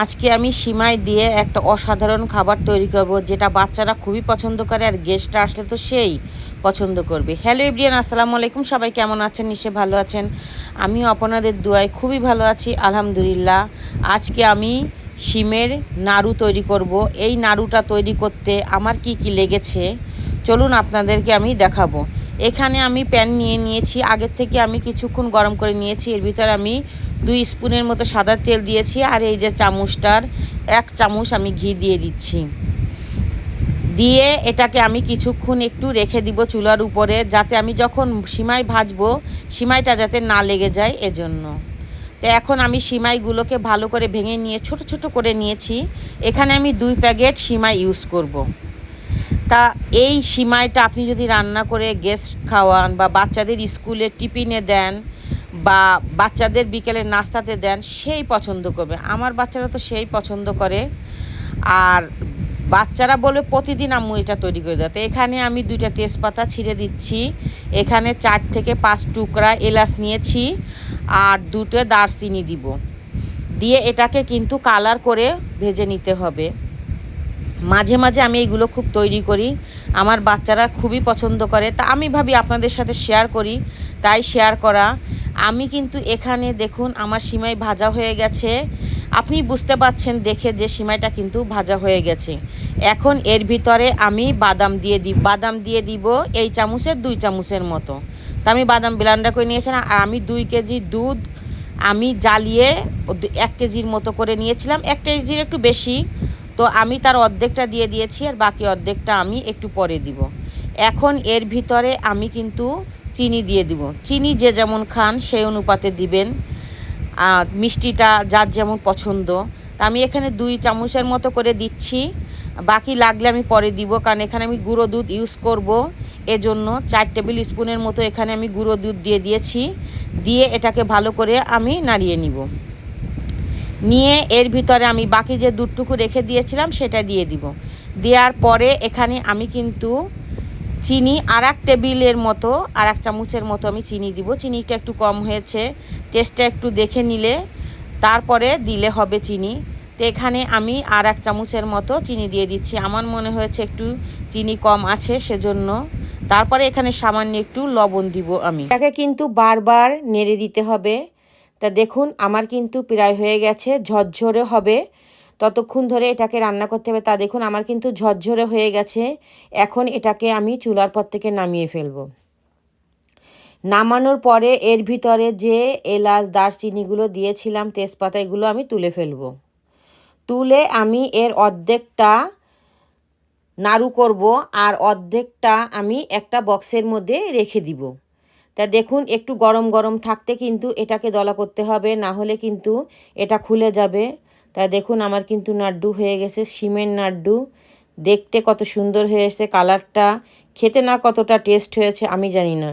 আজকে আমি সিমাই দিয়ে একটা অসাধারণ খাবার তৈরি করব, যেটা বাচ্চারা খুবই পছন্দ করে আর গেস্টরা আসলে তো সেই পছন্দ করবে। হ্যালো ইব্রিয়ান আসসালামু আলাইকুম। সবাই কেমন আছেন? নিশ্চয়ই ভালো আছেন। আমিও আপনাদের দোয়ায় খুবই ভালো আছি, আলহামদুলিল্লাহ। আজকে আমি শিমের নাড়ু তৈরি করব। এই নাড়ুটা তৈরি করতে আমার কি কি লেগেছে? চলুন আপনাদেরকে আমি দেখাবো। এখানে আমি প্যান নিয়ে নিয়েছি। আগের থেকে আমি কিছুক্ষণ গরম করে নিয়েছি। এর ভিতরে আমি দুই স্পুনের মতো সাদা তেল দিয়েছি আর এই যে চামচটার এক চামচ আমি ঘি দিয়ে দিচ্ছি। দিয়ে এটাকে আমি কিছুক্ষণ একটু রেখে দিব চুলার উপরে যাতে আমি যখন সিমাই ভাজবো, সিমাইটা যাতে না লেগে যায় এজন্য। তো এখন আমি সিমাইগুলোকে ভালো করে ভেঙে নিয়ে ছোট ছোট করে নিয়েছি। এখানে আমি দুই প্যাকেট সিমাই ইউজ করব। তা এই সিমাইটা আপনি যদি রান্না করে গেস্ট খাওয়ান বা বাচ্চাদের স্কুলে টিফিনে দেন বা বাচ্চাদের বিকেলে নাস্তাতে দেন, সেই পছন্দ করবে। আমার বাচ্চারা তো সেই পছন্দ করে। আর বাচ্চারা বলে প্রতিদিন আম্মু এটা তৈরি করে দেয়। তো এখানে আমি দুইটা তেজপাতা ছিঁড়ে দিচ্ছি। এখানে চার থেকে পাঁচ টুকরা এলাচ নিয়েছি আর দুটো দারচিনি দিব। দিয়ে এটাকে কিন্তু কালার করে ভেজে নিতে হবে। মাঝে মাঝে আমি এইগুলো খুব তৈরি করি। আমার বাচ্চারা খুবই পছন্দ করে। তা আমি ভাবি আপনাদের সাথে শেয়ার করি। তাই শেয়ার করা। আমি কিন্তু এখানে দেখুন আমার সিমাই ভাজা হয়ে গেছে। আপনি বুঝতে পাচ্ছেন দেখে যে সিমাইটা কিন্তু ভাজা হয়ে গেছে। এখন এর ভিতরে আমি বাদাম দিয়ে দিই বাদাম দিয়ে দিব এই চামচের দুই চামচের মতো। তা আমি বাদাম ব্লান্ডার করে নিয়েছিলাম আর আমি দুই কেজি দুধ আমি জ্বালিয়ে এক কেজির মতো করে নিয়েছিলাম। এক কেজির একটু বেশি। তো আমি তার অর্ধেকটা দিয়ে দিয়েছি আর বাকি অর্ধেকটা আমি একটু পরে দিব। এখন এর ভিতরে আমি কিন্তু চিনি দিয়ে দিব। চিনি যে যেমন খান সেই অনুপাতে দিবেন। আর মিষ্টিটা যার যেমন পছন্দ। তা আমি এখানে দুই চামচের মতো করে দিচ্ছি। বাকি লাগলে আমি পরে দিব, কারণ এখানে আমি গুঁড়ো দুধ ইউজ করব। এজন্য চার টেবিল স্পুনের মতো এখানে আমি গুঁড়ো দুধ দিয়ে দিয়েছি। দিয়ে এটাকে ভালো করে আমি নাড়িয়ে নিব। নিয়ে এর ভিতরে আমি বাকি যে দুধটুকু রেখে দিয়েছিলাম সেটা দিয়ে দিব। দেওয়ার পরে এখানে আমি কিন্তু চিনি আর এক টেবিলের মতো আর এক চামচের মতো আমি চিনি দিব। চিনিটা একটু কম হয়েছে, টেস্টটা একটু দেখে নিলে তারপরে দিলে হবে চিনি। তো এখানে আমি আর এক চামচের মতো চিনি দিয়ে দিচ্ছি। আমার মনে হয়েছে একটু চিনি কম আছে সেজন্য। তারপরে এখানে সামান্য একটু লবণ দিব আমি। এটাকে কিন্তু বারবার নেড়ে দিতে হবে। তা দেখুন, আমার কিন্তু প্রায় হয়ে গেছে, ঝরঝরে হবে। ততক্ষণ ধরে এটাকে রান্না করতে হবে। তা দেখুন, আমার কিন্তু ঝরঝরে হয়ে গেছে। এখন এটাকে আমি চুলার পর থেকে নামিয়ে ফেলব। নামানোর পরে এর ভিতরে যে এলাচ, দারচিনিগুলো দিয়েছিলাম তেজপাতা এগুলো আমি তুলে ফেলব। তুলে আমি এর অর্ধেকটা নাড়ু করব আর অর্ধেকটা আমি একটা বক্সের মধ্যে রেখে দিব। তা দেখুন, একটু গরম গরম থাকতে কিন্তু এটাকে দলা করতে হবে, না হলে কিন্তু এটা খুলে যাবে। তা দেখুন, আমার কিন্তু নাড্ডু হয়ে গেছে সিমের নাড্ডু। দেখতে কত সুন্দর হয়েছে, কালারটা। খেতে না কতটা টেস্ট হয়েছে, আমি জানি না।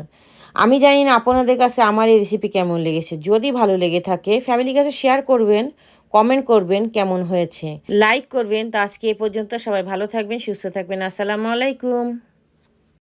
আমি জানি না আপনাদের কাছে আমার এই রেসিপি কেমন লেগেছে। যদি ভালো লেগে থাকে ফ্যামিলির কাছে শেয়ার করবেন কমেন্ট করবেন কেমন হয়েছে। লাইক করবেন। তো আজকে এ পর্যন্ত সবাই ভালো থাকবেন, সুস্থ থাকবেন। আসসালামু আলাইকুম।